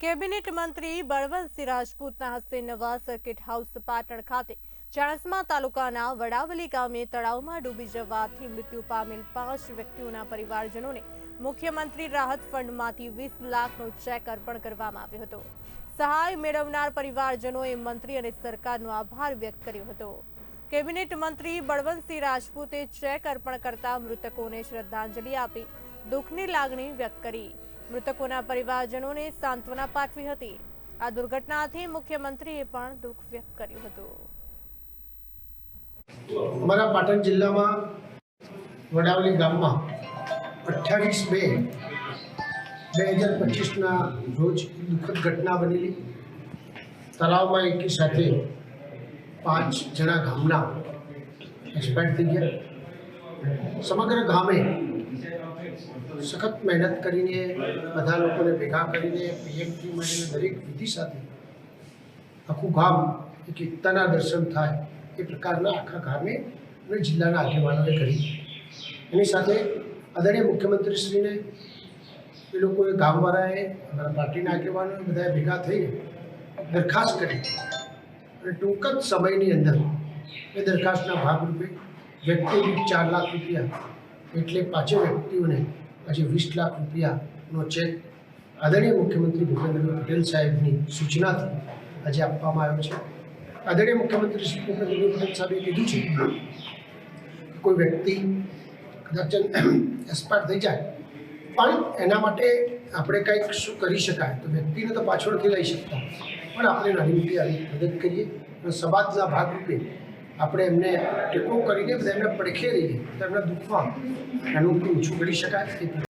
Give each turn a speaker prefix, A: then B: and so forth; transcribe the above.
A: Cabinet મંત્રી બળવંતસિંહ રાજપૂતના હસ્તે નવા સર્કિટ હાઉસ પાટણ ખાતે ચાણસ્મા તાલુકાના વડાવલી ગામે તળાવમાં ડૂબી જવાથી મૃત્યુ પામેલ પાંચ વ્યક્તિઓના પરિવારજનોને મુખ્યમંત્રી રાહત ફંડમાંથી વીસ લાખનો ચેક અર્પણ કરવામાં આવ્યો હતો. સહાય મેળવનાર પરિવારજનોએ મંત્રી અને સરકારનો આભાર વ્યક્ત કર્યો હતો. કેબિનેટ મંત્રી બળવંતસિંહ રાજપૂતે ચેક અર્પણ કરતા મૃતકોને શ્રદ્ધાંજલિ આપી દુઃખની લાગણી વ્યક્ત કરી. મૃતકોના પરિવારજનોને સાંત્વના પાઠવી હતી આ દુર્ઘટનાથી મુખ્યમંત્રીએ પણ દુઃખ વ્યક્ત કર્યું હતું
B: અમારા પાટણ જિલ્લામાં વડાવલી ગામમાં અઠ્ઠાવીસ બે બે હજાર પચીસના રોજ દુઃખદ ઘટના બનેલી તળાવમાં એકી સાથે પાંચ જણા ગામના એક્સપાયર થઈ ગયા સમગ્ર ગામે સખત મહેનત કરીને બધા લોકોને ભેગા કરીને પીએમથી મળીને દરેક વિધિ સાથે આખું ગામ એક એકતાના દર્શન થાય એ પ્રકારના આખા ગામે અને જિલ્લાના આગેવાનોએ કરી એની સાથે આદરણીય મુખ્યમંત્રીશ્રીને એ લોકોએ ગામવાળાએ અમારા પાર્ટીના આગેવાનોએ બધાએ ભેગા થઈને દરખાસ્ત કરી અને ટૂંક જ સમયની અંદર એ દરખાસ્તના ભાગરૂપે વ્યક્તિ દીઠ ચાર લાખ રૂપિયા એટલે પાંચે વ્યક્તિઓને આજે વીસ લાખ રૂપિયાનો ચેક આદરણીય મુખ્યમંત્રી ભૂપેન્દ્ર પટેલ સાહેબની સૂચનાથી આજે આપવામાં આવ્યો છે. આદરણીય મુખ્યમંત્રી શ્રી ભૂપેન્દ્ર પટેલ સાહેબે કીધું છે કોઈ વ્યક્તિ કદાચ એક્સપાયર થઈ જાય, પણ એના માટે આપણે કંઈક શું કરી શકાય? તો વ્યક્તિને તો પાછળથી લઈ શકતા. પણ આપણે નાની મોટી આવી મદદ કરીએ અને સમાજના ભાગરૂપે આપણે એમને ટેકો કરીને બધા એમને તો એમના દુઃખમાં એનું ઓછું કરી શકાય.